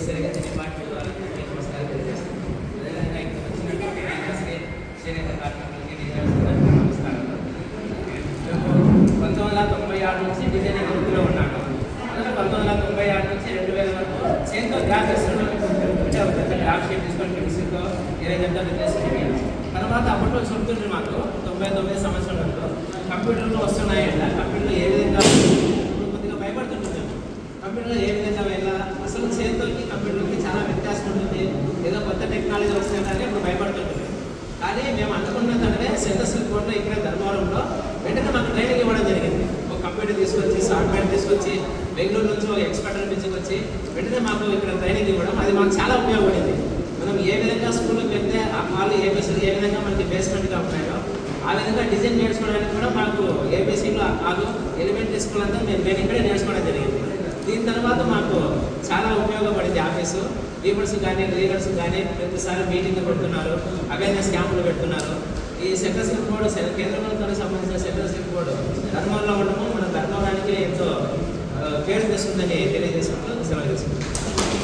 సరిగా తెలియని పంతొమ్మిది వందల తొంభై ఆరు నుంచి డిజైనింగ్ వృత్తిలో ఉన్నాను అందులో పంతొమ్మిది వందల తొంభై ఆరు నుంచి రెండు వేల వరకు చేతితో గ్రాఫ్ చేస్తున్నాను తీసుకొని పెన్సిల్తో ఏదైతే చేసుకుని తర్వాత అప్పట్లో చెప్తుండ్రు మాకు తొంభై తొమ్మిది సంవత్సరాలలో కంప్యూటర్లు వస్తున్నాయంట కంప్యూటర్లు ఏ విధంగా టెక్నాలజీ వస్తుందని ఇప్పుడు భయపడుతుంటుంది కానీ మేము అనుకున్నదంటే సెంటర్ కూడా ఇక్కడ ధర్మవరంలో వెంటనే మాకు ట్రైనింగ్ ఇవ్వడం జరిగింది. ఒక కంప్యూటర్ తీసుకొచ్చి సాఫ్ట్వేర్ తీసుకొచ్చి బెంగళూరు నుంచి ఒక ఎక్స్పర్ట్ అనిపించుకొచ్చి వెంటనే మాకు ఇక్కడ ట్రైనింగ్ ఇవ్వడం అది మాకు చాలా ఉపయోగపడింది. మనం ఏ విధంగా స్కూల్కి వెళ్తే ఆ వాళ్ళు ఏబీసీలు ఏ విధంగా మనకి బేస్మెంట్గా ఉంటాయో ఆ విధంగా డిజైన్ నేర్చుకోవడానికి కూడా మాకు ఏబీసీలో కాదు ఎలిమెంటరీ స్కూల్ అంతా మేము నేను ఇక్కడే నేర్చుకోవడం జరిగింది. దీని తర్వాత మాకు చాలా ఉపయోగపడింది ఆఫీసు. లీడర్స్ కానీ లీడర్స్ కానీ ప్రతిసారి మీటింగ్ పెడుతున్నారు అవేర్నెస్ క్యాంపులు పెడుతున్నారు. ఈ సెంట్రల్ బోర్డు కేంద్ర ప్రభుత్వానికి సంబంధించిన సెంట్రల్ బోర్డు ధర్మంలో ఉండడం మన ధర్మవరానికి ఎంతో పేరు తెస్తుందని తెలియజేసుకుంటూ సెలవు తీసుకుంటాం